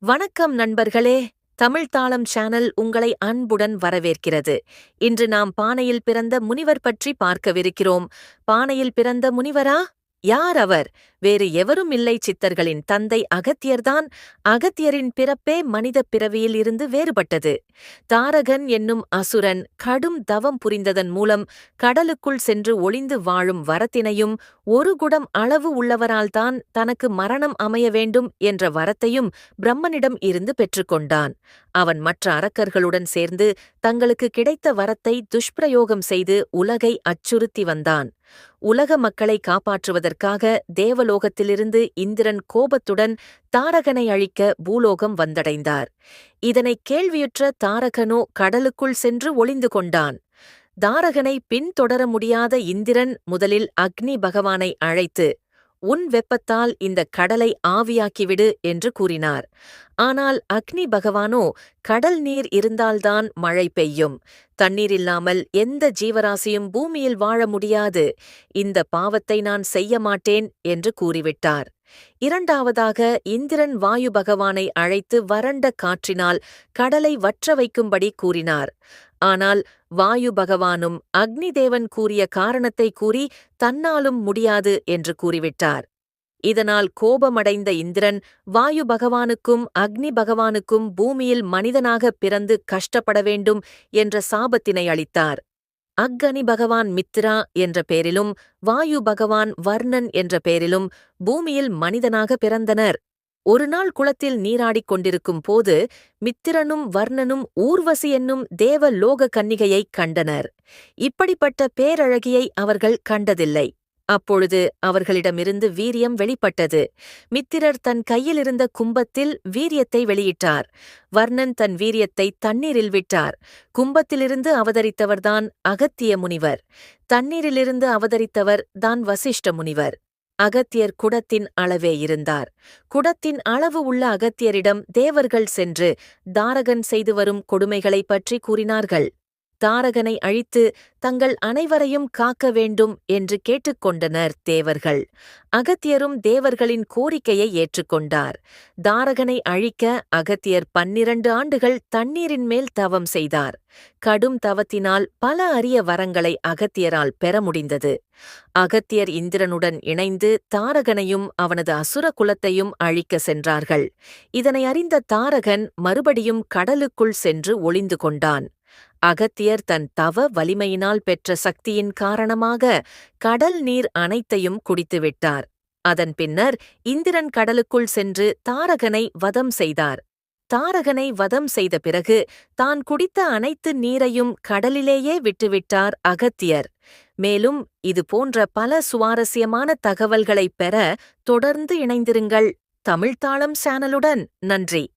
வணக்கம் நண்பர்களே. தமிழ் தாளம் சேனல் உங்களை அன்புடன் வரவேற்கிறது. இன்று நாம் பானையில் பிறந்த முனிவர் பற்றி பார்க்கவிருக்கிறோம். பானையில் பிறந்த முனிவரா? யார் அவர்? வேறு எவரும் இல்லை சித்தர்களின் தந்தை அகத்தியர்தான் அகத்தியரின் பிறப்பே மனிதப் பிறவியில் இருந்து வேறுபட்டது. தாரகன் என்னும் அசுரன் கடும் தவம் புரிந்ததன் மூலம் கடலுக்குள் சென்று ஒளிந்து வாழும் வரத்தினையும் ஒரு குடம் அளவு உள்ளவரால்தான் தனக்கு மரணம் அமைய வேண்டும் என்ற வரத்தையும் பிரம்மனிடம் இருந்து பெற்றுக்கொண்டான் அவன் மற்ற அரக்கர்களுடன் சேர்ந்து தங்களுக்கு கிடைத்த வரத்தை துஷ்பிரயோகம் செய்து உலகை அச்சுறுத்தி வந்தான். உலக மக்களை காப்பாற்றுவதற்காக தேவலோகத்திலிருந்து இந்திரன் கோபத்துடன் தாரகனை அழிக்க பூலோகம் வந்தடைந்தார். இதனை கேள்வியுற்ற தாரகனோ கடலுக்குள் சென்று ஒளிந்து கொண்டான். தாரகனை பின்தொடர முடியாத இந்திரன் முதலில் அக்னி பகவானை அழைத்து உன் வெப்பத்தால் இந்த கடலை ஆவியாக்கிவிடு என்று கூறினார். ஆனால் அக்னி பகவானோ கடல் நீர் இருந்தால்தான் மழை பெய்யும். தண்ணீர் இல்லாமல் எந்த ஜீவராசியும் பூமியில் வாழ முடியாது. இந்த பாவத்தை நான் செய்ய மாட்டேன் என்று கூறிவிட்டார். இரண்டாவதாக இந்திரன் வாயு பகவானை அழைத்து வறண்ட காற்றினால் கடலை வற்ற வைக்கும்படி கூறினார். ஆனால் வாயு பகவானும் அக்னிதேவன் கூறிய காரணத்தை கூறி தன்னாலும் முடியாது என்று கூறிவிட்டார். இதனால் கோபமடைந்த இந்திரன் வாயு பகவானுக்கும் அக்னி பகவானுக்கும் பூமியில் மனிதனாகப் பிறந்து கஷ்டப்பட வேண்டும் என்ற சாபத்தினை அளித்தார். அக்கனி பகவான் மித்ரா என்ற பெயரிலும் வாயு பகவான் வர்ணன் என்ற பெயரிலும் பூமியில் மனிதனாக பிறந்தனர். ஒருநாள் குளத்தில் நீராடிக் கொண்டிருக்கும் போது மித்திரனும் வர்ணனும் ஊர்வசி என்னும் தேவ லோக கன்னிகையைக் கண்டனர். இப்படிப்பட்ட பேரழகியை அவர்கள் கண்டதில்லை. அப்பொழுது அவர்களிடமிருந்து வீரியம் வெளிப்பட்டது. மித்திரர் தன் கையிலிருந்த கும்பத்தில் வீரியத்தை வெளியிட்டார். வர்ணன் தன் வீரியத்தை தண்ணீரில் விட்டார். கும்பத்திலிருந்து அவதரித்தவர்தான் அகத்திய முனிவர். தண்ணீரிலிருந்து அவதரித்தவர் தான் வசிஷ்ட முனிவர். அகத்தியர் குடத்தின் அளவே இருந்தார். குடத்தின் அளவு உள்ள அகத்தியரிடம் தேவர்கள் சென்று தாரகன் செய்து வரும் கொடுமைகளைப் பற்றி கூறினார்கள். தாரகனை அழித்து தங்கள் அனைவரையும் காக்க வேண்டும் என்று கேட்டுக்கொண்டனர் தேவர்கள். அகத்தியரும் தேவர்களின் கோரிக்கையை ஏற்றுக்கொண்டார். தாரகனை அழிக்க அகத்தியர் பன்னிரண்டு ஆண்டுகள் தண்ணீரின் மேல் தவம் செய்தார். கடும் தவத்தினால் பல அரிய வரங்களை அகத்தியரால் பெற முடிந்தது. அகத்தியர் இந்திரனுடன் இணைந்து தாரகனையும் அவனது அசுர குலத்தையும் அழிக்க சென்றார்கள். இதனை அறிந்த தாரகன் மறுபடியும் கடலுக்குள் சென்று ஒளிந்து கொண்டான். அகத்தியர் தன் தவ வலிமையினால் பெற்ற சக்தியின் காரணமாக கடல் நீர் அனைத்தையும் குடித்துவிட்டார். அதன் பின்னர் இந்திரன் கடலுக்குள் சென்று தாரகனை வதம் செய்தார். தாரகனை வதம் செய்த பிறகு தான் குடித்த அனைத்து நீரையும் கடலிலேயே விட்டுவிட்டார் அகத்தியர். மேலும் இது போன்ற பல சுவாரஸ்யமான தகவல்களைப் பெற தொடர்ந்து இணைந்திருங்கள். தமிழ்த்தாளம் சேனலுடன் நன்றி.